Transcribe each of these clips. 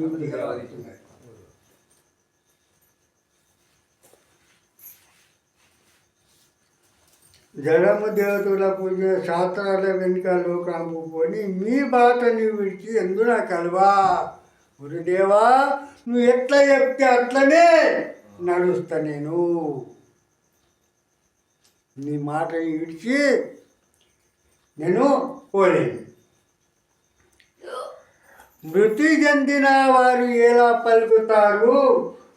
మీకు తెలవాలి. జడము దేవతల పూజ శాస్త్రాల వెనుక లోకాము పోని మీ బాటని విడిచి ఎందున కలవా? గురుదేవా నువ్వు ఎట్లా చెప్తే అట్లనే నడుస్తా నేను. నీ మాటని విడిచి నేను పోలేను. మృతి చెందిన వారు ఎలా పలుకుతారు?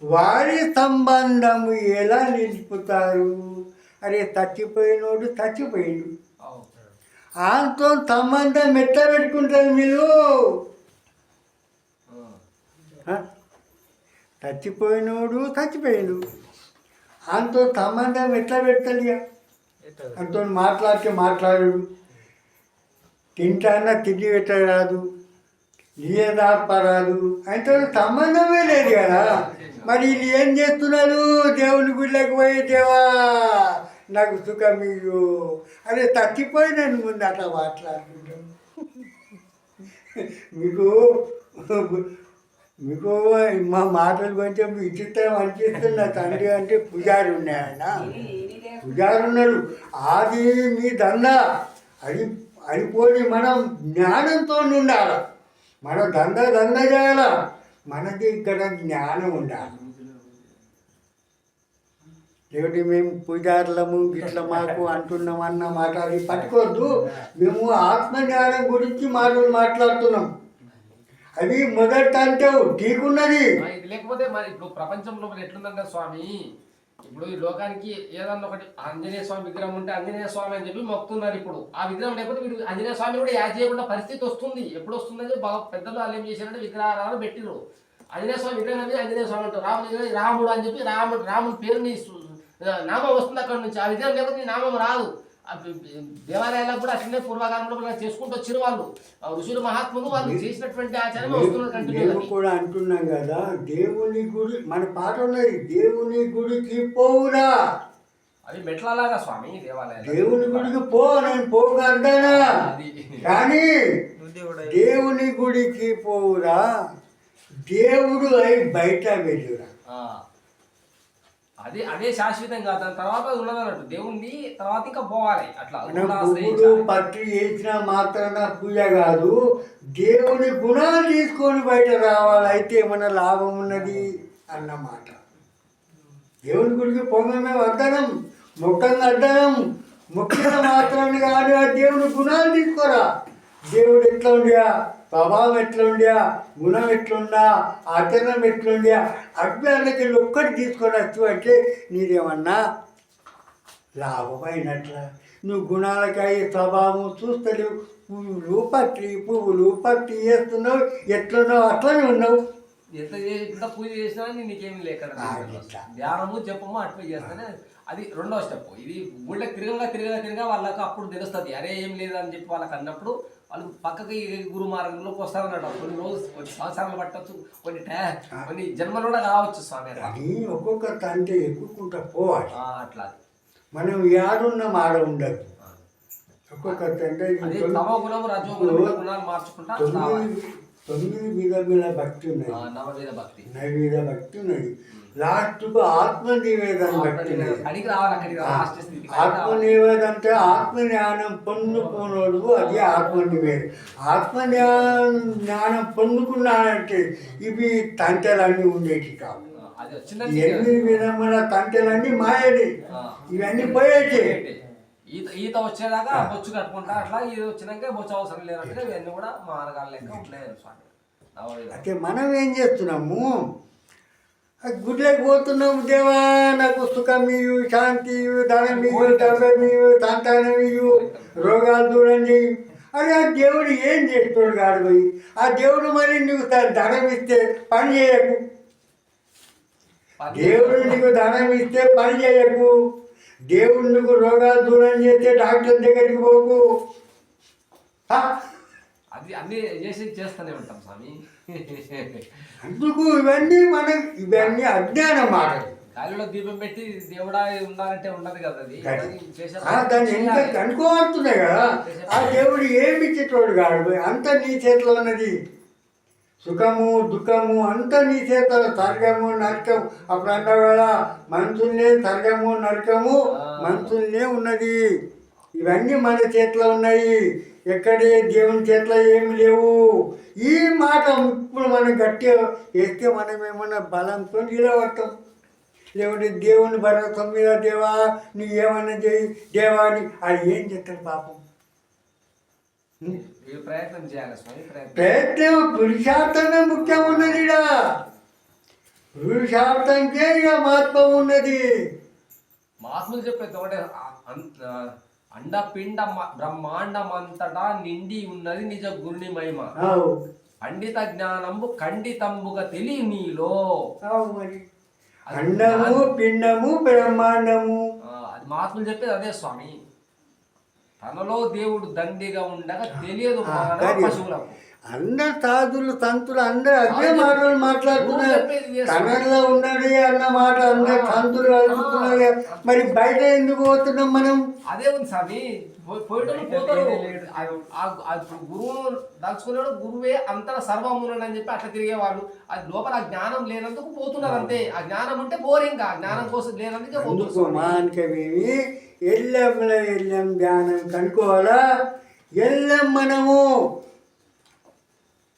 వారి సంబంధము ఎలా నిలుపుతారు? అరే చచ్చిపోయినోడు చచ్చిపోయిండు ఆయనతో సంబంధం ఎట్లా పెట్టుకుంటారు మీరు? చచ్చిపోయినోడు చచ్చిపోయిండు ఆయనతో సంబంధం ఎట్లా పెడతాడు ఇక? ఆయనతో మాట్లాడితే మాట్లాడు. తింటానా తిండి పెట్టరాదు రాదు అంటే సంబంధమే లేదు కదా. మరి వీళ్ళు ఏం చేస్తున్నారు? దేవుని గుళ్ళకి పోయి దేవా నాకు సుఖం ఇయ్యు. అదే తప్పిపోయినాను ముందు అట్లా మాట్లాడుకుంటాం మీకు మీకు మా మాటలు కొంచెం విచిత్రం అనిపిస్తున్న తండ్రి అంటే పూజారి ఉన్నాయన్న. పూజారి ఉన్నాడు అది మీ దండ అది అది పోయి మనం జ్ఞానంతో ఉండాలి మన దంద దంద చేయాల. మనకి ఇక్కడ జ్ఞానం ఉండాలి. ఏమిటి మేము పూజారులము ఇట్లా మాకు అంటున్నాం అన్న మాట అది పట్టుకోవద్దు. మేము ఆత్మజ్ఞానం గురించి మాటలు మాట్లాడుతున్నాం. అది మొదట అంటే ఠీకున్నది లేకపోతే మరి ఇప్పుడు ప్రపంచంలో ఎట్లుందంటే స్వామి? ఇప్పుడు ఈ లోకానికి ఏదన్నా ఒకటి ఆంజనేయ స్వామి విగ్రహం ఉంటే ఆంజనేయ స్వామి అని చెప్పి మొక్కుతున్నారు ఇప్పుడు. ఆ విగ్రహం లేకపోతే వీడు ఆంజనేయ స్వామి కూడా యాడ్ చేయకుండా పరిస్థితి వస్తుంది. ఎప్పుడు వస్తుందని బాగా పెద్దలు వాళ్ళు ఏం చేశారంటే విగ్రహాలను పెట్టిరు ఆంజనేయ స్వామి విగ్రహం అనేది ఆంజనేయ స్వామి అంటారు. రాముడు రాముడు అని చెప్పి రాముడు రాముడు పేరుని నామం వస్తుంది అక్కడ నుంచి. ఆ విగ్రహం లేకపోతే ఈ నామం రాదు. దేవాలయాలకు కూడా అట్లనే పూర్వకాలంలో ఇలా చేసుకుంటూ వచ్చిన వాళ్ళు. ఋషులు మహాత్ములు వాళ్ళు చేసినటువంటి ఆచారం కూడా అంటున్నాం కదా దేవుని గుడి మన పాట ఉన్నది దేవుని గుడికి పోవురా. అవి మెట్లలాగా స్వామి దేవాలయాలు. దేవుని గుడికి పో నేను పోగంటానా అది. కానీ దేవుని గుడికి పోవురా దేవుడు అయి బయట వెళ్ళురా. ఆ. అదే అదే శాశ్వతం కాదు. దాని తర్వాత ఉన్నది అన్నట్టు. దేవుణ్ణి తర్వాత ఇంకా పోవాలి. అట్లా ఆశ్రయించాలి. పట్టు చేసిన మాత్రాన పూజ కాదు దేవుని గుణాలు తీసుకొని బయట రావాలి. అయితే ఏమైనా లాభం ఉన్నది అన్నమాట. దేవుని గుడికి పొంగమే వద్దనం మొక్కంగా అడ్డనం మొక్కిన మాత్రాన్ని కాదు దేవుని గుణాలు తీసుకోరా. దేవుడు ఎట్లా ఉండియా స్వభావం ఎట్లా ఉండియా గుణం ఎట్లుందా ఆచరణం ఎట్లుండియా? అజ్ఞానకి ఒక్కటి తీసుకొని వచ్చు అంటే నీదేమన్నా లాభమైనట్ల? నువ్వు గుణాలకాయ స్వభావం చూస్తలేవు. పువ్వులు పట్టి పువ్వులు పట్టి చేస్తున్నావు ఎట్లున్నావు? అట్లనే ఉన్నావు. ఎంత ఎంత పూజ చేసినా నీకేమీ లేక. ధ్యానము జపము అట్లా చేస్తేనే అది రెండవ స్టెప్. ఇది గుళ్ళకి తిరగగా తిరగగా తిరగా వాళ్ళకి అప్పుడు తెలుస్తుంది. అరే ఏం లేదు అని చెప్పి వాళ్ళకి అన్నప్పుడు వాళ్ళు పక్కకి గురు మార్గంలోకి వస్తారన్నట్టు కొన్ని రోజు కొన్ని సంవత్సరాలు పట్టచ్చు కొన్ని టై కొన్ని జన్మలు కూడా కావచ్చు స్వామి. అని ఒక్కొక్క తండ్రి ఎక్కుకుంటా పోవాలి. అట్లా మనం ఏడున్నాం ఆడ ఉండదు ఒక్కొక్క తండ్రి అదే తొమ్మిది- తమో గుణము రజో గుణము గుణాలు మార్చుకుంటా. తొమ్మిది తొమ్మిది విధముల భక్తి ఆ, ఉన్నది. నవవేద భక్తి. నైవేద భక్తి ఉన్నది. లాస్ట్కు ఆత్మ నివేదన భక్తి ఉన్నది అడిగి రావాలి అక్కడికి లాస్ట్ స్థితికి ఆత్మ నివేదన అంటే ఆత్మ జ్ఞానం పొందుకున్నాడు అది ఆత్మ నివేదన ఆత్మ జ్ఞానం పొందుకున్నాడంటే ఇవి తంటెలన్నీ ఉండేటి కావు. ఎనిమిది విధముల తంటెలన్నీ మాయది ఆ. ఇవన్నీ పోయేటి. ఈత ఈత వచ్చేదాకా బొచ్చు కట్టుకుంటా అట్లా ఇది వచ్చినాక బొచ్చు అవసరం లేనట్టుగా ఇవన్నీ కూడా మార్గాల లెక్క ఉంటాయి అయితే మనం ఏం చేస్తున్నాము? గుడ్లకు పోతున్నాము దేవా. నాకు సుఖం ఇయ్యు శాంతి ఇయ్యు ధనం ఇయ్యు డబ్బం ఇయ్యు సంతానం ఇయ్యు రోగాలు చూడండి అరే ఆ దేవుడు ఏం చేస్తాడు కాడు పోయి? ఆ దేవుడు మరి నీకు ధనం ఇస్తే పని చేయకు. దేవుడు నీకు ధనం ఇస్తే పని చేయకు. దేవుడు నీకు రోగాలు దూరం చేస్తే డాక్టర్ దగ్గరికి పోకు. అది అన్ని చేసి చేస్తూనే ఉంటాం స్వామి. అందుకు ఇవన్నీ మనం ఇవన్నీ అజ్ఞాన మాటలు గాలిలో దీపం పెట్టి దేవుడా ఉండాలంటే ఉండదు కదా అది. దాన్ని ఎంత. కనుకోబడుతున్నాయి కదా. ఆ దేవుడు ఏమి ఇచ్చేటోడు కాడు అంత నీ చేతిలో ఉన్నది. సుఖము దుఃఖము అంతా నీ చేతిలో స్వర్గము నరకం అప్పుడు అన్నావు కదా మనుషుల్నే స్వర్గము నరకము మనుషుల్నే ఉన్నది. ఇవన్నీ మన చేతిలో ఉన్నాయి. ఎక్కడే దేవుని చేతిలో ఏమి లేవు. ఈ మాట ఇప్పుడు మనం గట్టిగా వేస్తే మనం ఏమన్నా బలంతో నిలబడతాం. లేకుంటే దేవుని భరోసా మీద దేవా నువ్వు ఏమన్నా చేయి. దేవా అని అది ఏం చేస్తాడు పాపం? ప్రయత్నం చేయాలి పురుషార్థమే ముఖ్యం ఉన్నది పురుషార్థంకే ఇక మహత్వం ఉన్నది. మహాత్ములు చెప్పేది ఒకటే అండపిండ బ్రహ్మాండమంతటా నిండి ఉన్నది నిజ గురుని మహిమ. పండిత జ్ఞానంబు ఖండితంబుగా తెలియ నీలో. అండము పిండము బ్రహ్మాండము. అది మహాత్ములు చెప్పేది అదే స్వామి. తనలో దేవుడు దండిగా ఉండగా తెలియదు పశువులకు. అందరు సాధులు సంతులు అందరు అదే మాటలు మాట్లాడుతున్నారు. కన్నడలో ఉన్నది అన్న మాట అందరు సంతులు కలుపుతున్నారు మరి బయట ఎందుకు పోతున్నాం మనం? అదే ఉంది స్వామి. గురువును దలుచుకున్నాడు గురువే అంతటా సర్వమునని అని చెప్పి అట్లా తిరిగేవాళ్ళు అది లోపల ఆ జ్ఞానం లేనందుకు పోతున్నారు అంతే. ఆ జ్ఞానం ఉంటే పోరు ఇంకా ఆ జ్ఞానం కోసం లేనందుకే పోతున్నారు ఎల్లమ్మల ఎల్లం ధ్యానం కనుక్కోవాలా? ఎల్లం మనము.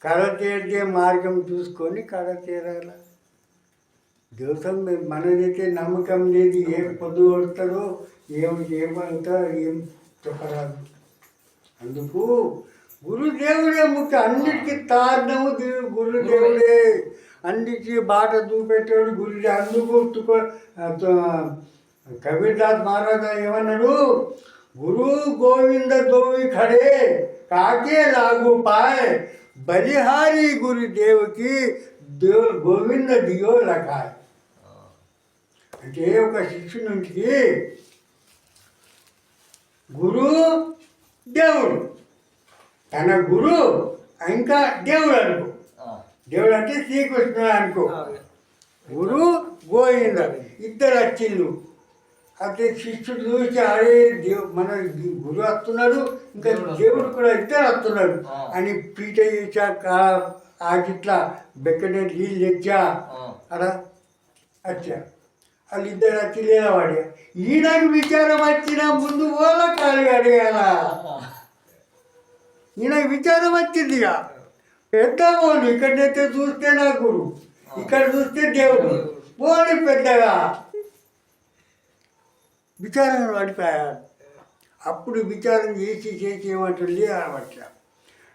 కళ తీర్చే మార్గం చూసుకొని కళ తీరాల దేవతం మనదైతే నమ్మకం లేదు ఏం పొద్దు కొడతారో ఏం ఏమంతా ఏం చెప్పరాదు. అందుకు గురుదేవుడే ముఖ్య అన్నిటికీ తారణము గురుదేవుడే. అన్నిటికీ బాట చూపెట్టాడు గురుదే అందుకు కబీర్దాస్ మహారాజా ఏమన్నాడు? గురు గోవింద దోవి ఖడే కాకే లాగు పాయ్ బలిహారి గురుదేవుకి దేవ గోవింద దియో లఖాయ్ అంటే ఒక శిష్యునికి గురు దేవుడు. తన గురు ఇంకా దేవుడు అనుకో. దేవుడు అంటే శ్రీకృష్ణుడు అనుకో. గురు గోవింద. ఇద్దరు వచ్చిండు అయితే శిష్యుడు చూసి అరే దేవు మన గురు వస్తున్నాడు ఇంకా దేవుడు కూడా ఇద్దరు వస్తున్నాడు. అని పీట చేశాక ఆ గిట్లా బెక్కనే నీళ్ళు తెచ్చా అలా వచ్చా వాళ్ళు ఇద్దరు వచ్చి లేవాడే ఈయనకు విచారం వచ్చిన ముందు ఓల కాలు అడగాల ఈయనకు విచారం వచ్చింది ఇక. పెద్ద ఓడు ఇక్కడైతే చూస్తే నా గురు ఇక్కడ చూస్తే దేవుడు. ఓడి పెద్దగా. విచారం పడిపోయాడు అప్పుడు విచారం చేసి చేసి ఏమంటుంది అనమాట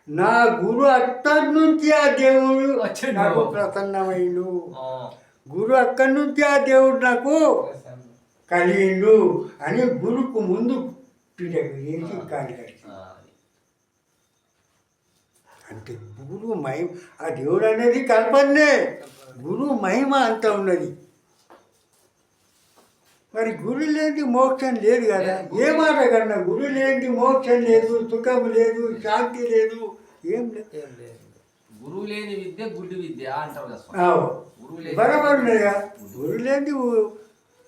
నా గురు అక్కడి నుంచి ఆ దేవుడు. నాకు ప్రసన్నమైండు. గురు అక్కడి నుంచి ఆ దేవుడు నాకు కలిగిండు అని గురుకు ముందు పీడకు చేసి కాలి అంటే గురువు మహిమ ఆ దేవుడు అనేది కల్పనే గురువు మహిమ అంత ఉన్నది. మరి గురు లేని మోక్షం లేదు కదా. ఏ మాట కన్నా గురు లేని మోక్షం లేదు సుఖం లేదు శాంతి లేదు ఏం లేదు. గురువు లేని విద్య గుడ్డి విద్య అంటారు కదా స్వామి. ఆవు. గురువు లేని బరాబర్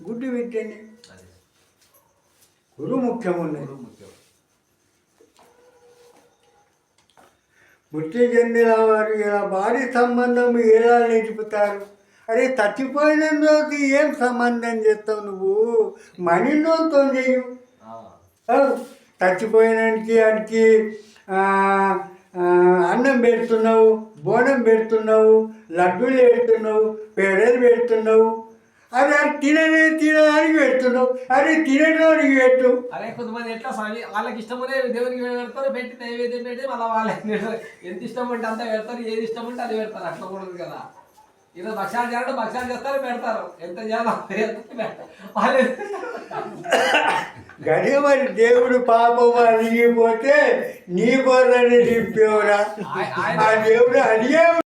గుడ్డి విద్యని. గురు ముఖ్యం ఉన్నది. గురువు ముఖ్యం. మృతి చెందిన వారు ఇలా భారీ సంబంధం ఎలా నిలుపుతారు? అరే చచ్చిపోయిన రోజు ఏం సంబంధం చేస్తావు నువ్వు? మణినోతో చేయు చచ్చిపోయినానికి ఆ, అన్నం పెడుతున్నావు బోనం పెడుతున్నావు లడ్డూలు పెడుతున్నావు పేడలు పెడుతున్నావు. అరే అది తిననే తినడానికి పెడుతున్నావు. అరే తినడానికి పెట్టు. అరే కొంతమంది ఎట్లా స్వామి? వాళ్ళకి ఇష్టమనే దేవునికి పెడతారు పెట్టి నైవేద్యం పెట్టి మళ్ళీ వాళ్ళకి ఎంత ఇష్టం అంటే అంత పెడతారు ఏది ఇష్టం అంటే అది పెడతారు. అట్లా కూడా ఉంది కదా. ఈరోజు భక్షాలు చేయాలంటే భక్షాలు చేస్తారు పెడతారు. ఎంత చేయాలో గదే మరి దేవుడు పాపం అలిగిపోతే నీ బొర్రని నింపేవరా ఆ దేవుడు అడిగే